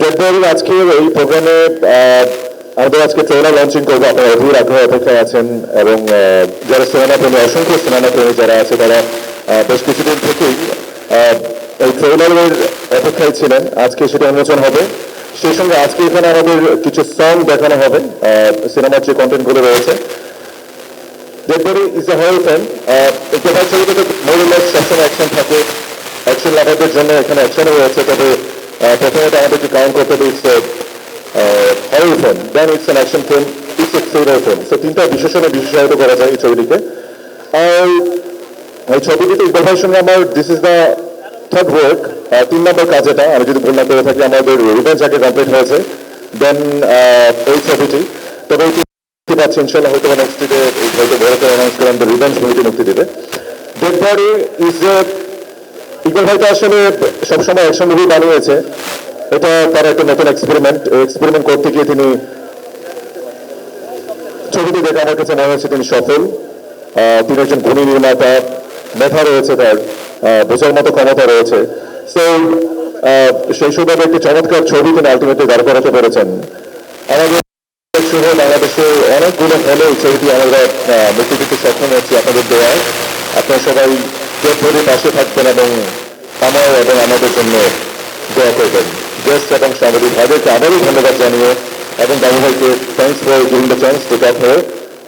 ডেডবয়ের আজকের এই প্রোগ্রামে আমাদের আজকে ট্রেলার লঞ্চিং করব। আপনারা অধীর আগ্রহ অপেক্ষায় আছেন এবং যারা সিনেমা প্রেমী অসংখ্য সিনেমা প্রেমী যারা আছে, তারা বেশ কিছুদিন থেকেই এই ট্রেলারের অপেক্ষায় ছিলেন। আজকে সেটা উন্মোচন হবে। সেই সঙ্গে আজকে এখানে আমাদের কিছু সং দেখানো হবে সিনেমার যে কন্টেন্টগুলো রয়েছে। ডেডবডি ইজ এ হল ফিল্ম প্রভাব ছবিতে মোরলেস সবসময় অ্যাকশন থাকে। অ্যাকশন লাভারদের জন্য এখানে অ্যাকশনও রয়েছে, তবে প্রথমত আমাদেরকে কাউন্ট করতে হবে it's horror film then it's an action film it's a thriller film so তিনটা বিশেষণে বিশেষায়িত করা যায় এই ছবিটিকে আর এই ছবিটিতে ইকবাল ভাইয়ের সঙ্গে আমার this is the third work তিন নম্বর কাজ এটা। আমি যদি ভুল না করে থাকি, আমাদের রিভেঞ্জ আগে কমপ্লিট হয়েছে। দেন এই ছবিটি। তবে এই মুক্তি পাচ্ছে ইনশাল্লাহ হয়তো নেক্সট ডে হয়তো বড়তে অ্যানাউন্স করে আমাদের রিভেঞ্জ মুক্তি দেবে। বডি ইজ ইকবাল ভাই তো আসলে সবসময় অ্যাকশন মুভি বানিয়েছে এটা তার একটা নতুন এক্সপেরিমেন্ট এক্সপেরিমেন্ট করতে গিয়ে তিনি ছবিটি দেখে আমার কাছে মনে হয়েছে তিনি সফল। তিনি একজন গুণী নির্মাতা, মেধা রয়েছে তার বোঝার মতো ক্ষমতা রয়েছে। সো সেই সুবাদে একটি চমৎকার ছবি তিনি আলটিমেটলি দাঁড় করাতে পেরেছেন। আমাদের বাংলাদেশে অনেকগুলো হলে ছবিটি আমরা মুক্তি দিতে সক্ষম হচ্ছি আপনাদের দেওয়ায় আপনারা সবাই ধরে পাশে থাকবেন এবং আমার এবং আমাদের জন্য দোয়া করবেন। গেস্ট এবং সাংবাদিক ভাইদেরকে আবারও ধন্যবাদ জানিয়ে এবং বাংলাকে ভাইকে thanks for giving the chance to talk here